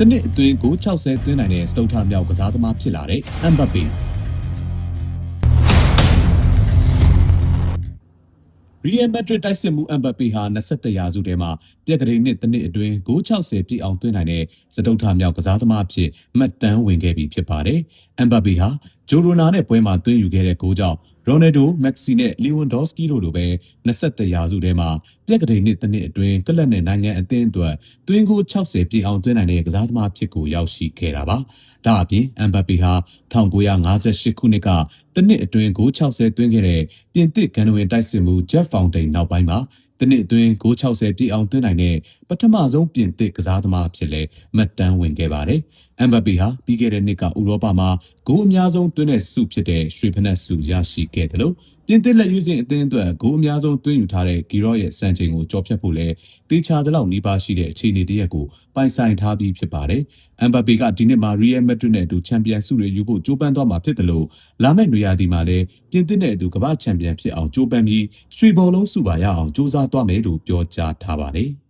တနစ်အတွင်းကို60သွင်းနိုင်တဲ့စတုထမြောက်ကစားသမားဖြစ်လာတဲ့အမ်ဘပ်ပေရီယယ်မက်ဒရစ်တိုက်စစ်မှုအမ်ဘပ်ပေဟာ21ရာစုထဲမှာပြက်ကလေးနှစ်တနစ်အတွင်းဂိုး60ပြည့်အောင်သွင်းနိုင်တဲ့စတုထမြောက်ကစားသမားအဖြစ်မှတ်တမ်းဝင်ခဲ့ပြီးဖြစ်ပါတယ်။အမ်ဘပ်ပေဟာဂျိုရိုနာနဲ့ပွဲမှာသွင်းယူခဲ့တဲ့ဂိုးကြောင့် ရိုနယ်ဒိုမက်ဆီနဲ့လီဝန်ဒေါစကီတို့လိုပဲ21ရာစုထဲမှာပြက်ကလေးနှစ်တနစ်အတွင်းကလပ်နဲ့နိုင်ငံအသင်းအတွက်သွင်းဂိုး60ပြည့်အောင်သွင်းနိုင်တဲ့ကစားသမားဖြစ်ကိုရောက်ရှိခဲ့တာပါ။ဒါအပြင်အမ်ဘပ်ပေဟာ1958ခုနှစ်ကတနစ်အတွင်းဂိုး60သွင်းခဲ့တဲ့ပြင်သစ်ဂန်နဝင်တိုက်စစ်မှုဂျက်ဖောင်တိန်နောက်ပိုင်းမှာ တနစ်အတွင်းဂိုး60ပြည့်အောင်သွင်းနိုင်တဲ့ပထမဆုံးပြင်သစ်ကစားသမားဖြစ်လဲမှတ်တမ်းဝင်ခဲ့ပါတယ်။အမ်ဘပ်ပေဟာပြီးခဲ့တဲ့နှစ်ကဥရောပမှာဂိုးအများဆုံးသွင်းတဲ့ဆုဖြစ်တဲ့ရွှေဖနက်ဆုရရှိခဲ့တယ်လို့ ပြင်သစ်လက်ရွေးစင်အသင်းအတွက်ဂိုးအများဆုံးသွင်းယူထားတဲ့ဂီရော့ရဲ့စံချိန်ကိုကျော်ဖြတ်ဖို့လဲတေချာတဲ့လောက်နီးပါးရှိတဲ့အခြေအနေတရက်ကိုပိုင်ဆိုင်ထားပြီးဖြစ်ပါတယ်။အမ်ဘပ်ပေကဒီနှစ်မှာရီယယ်မက်ဒရစ်နဲ့အတူချန်ပီယံဆုတွေယူဖို့ကြိုးပမ်းသွားမှာဖြစ်တယ်လို့လာမယ့်နွေရာသီမှာလဲပြင်သစ်နဲ့အတူကမ္ဘာချန်ပီယံဖြစ်အောင်ကြိုးပမ်းပြီးရွှေဘော်လုံးဆုပါရအောင်စ조사သွားမယ်လို့ပြောကြားထားပါတယ်။